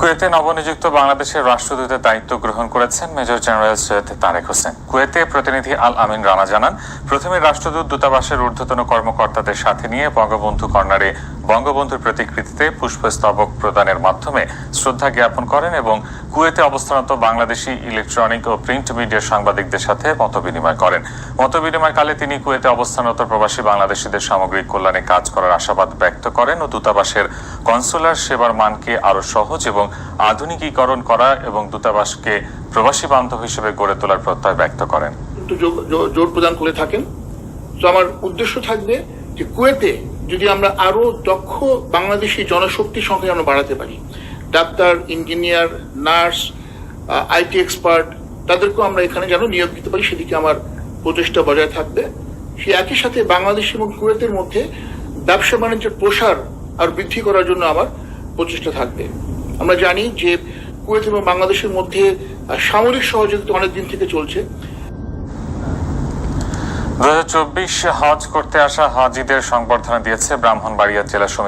কুয়েতে নবনিযুক্ত বাংলাদেশের রাষ্ট্রদূতের দায়িত্ব গ্রহণ করেছেন মেজর জেনারেল সৈয়দ তারেক হোসেন। কুয়েতে প্রতিনিধি আল আমিন রানা জানান, প্রথমে রাষ্ট্রদূত দূতাবাসের ঊর্ধ্বতন কর্মকর্তাদের সাথে নিয়ে বঙ্গবন্ধু কর্নারে বঙ্গবন্ধুর প্রতিকৃতিতে পুষ্পস্তবক প্রদানের মাধ্যমে শ্রদ্ধা জ্ঞাপন করেন এবং কুয়েতে অবস্থানত বাংলাদেশি ইলেকট্রনিক ও প্রিন্ট মিডিয়ার সাংবাদিকদের সাথে মতবিনিময় করেন। মতবিনিময়কালে তিনি কুয়েতে অবস্থানরত প্রবাসী বাংলাদেশিদের সামগ্রিক কল্যাণে কাজ করার আশাবাদ ব্যক্ত করেন ও দূতাবাসের কনসুলার সেবার মানকে আরও সহজ এবং আধুনিকীকরণ করা এবং দূতাবাসকে প্রবাসী বান্ধব হিসেবে গড়ে তোলার প্রত্যয় ব্যক্ত করেন। জোর প্রদান করে থাকেন। তো আমার উদ্দেশ্য থাকবে যে কুয়েতে যদি আমরা আরও দক্ষ বাংলাদেশি জনশক্তি সংখ্যা আমরা বাড়াতে পারি, doctor, engineer, nurse IT expert, তাদেরকেও আমরা এখানে যেন নিয়োগ দিতে পারি, সেদিকে আমার প্রচেষ্টা বজায় থাকবে। সে একই সাথে বাংলাদেশ এবং কুয়েতের মধ্যে ব্যবসা বাণিজ্যের প্রসার আর বৃদ্ধি করার জন্য আমার প্রচেষ্টা থাকবে। আমরা জানি যে কুয়েত এবং বাংলাদেশের মধ্যে সামরিক সহযোগিতা অনেক দিন থেকে চলছে। দু হাজার চব্বিশ হজ করতে আসা হাজিদের সংবর্ধনা দিয়েছে ব্রাহ্মণবাড়িয়া জেলা সমিতি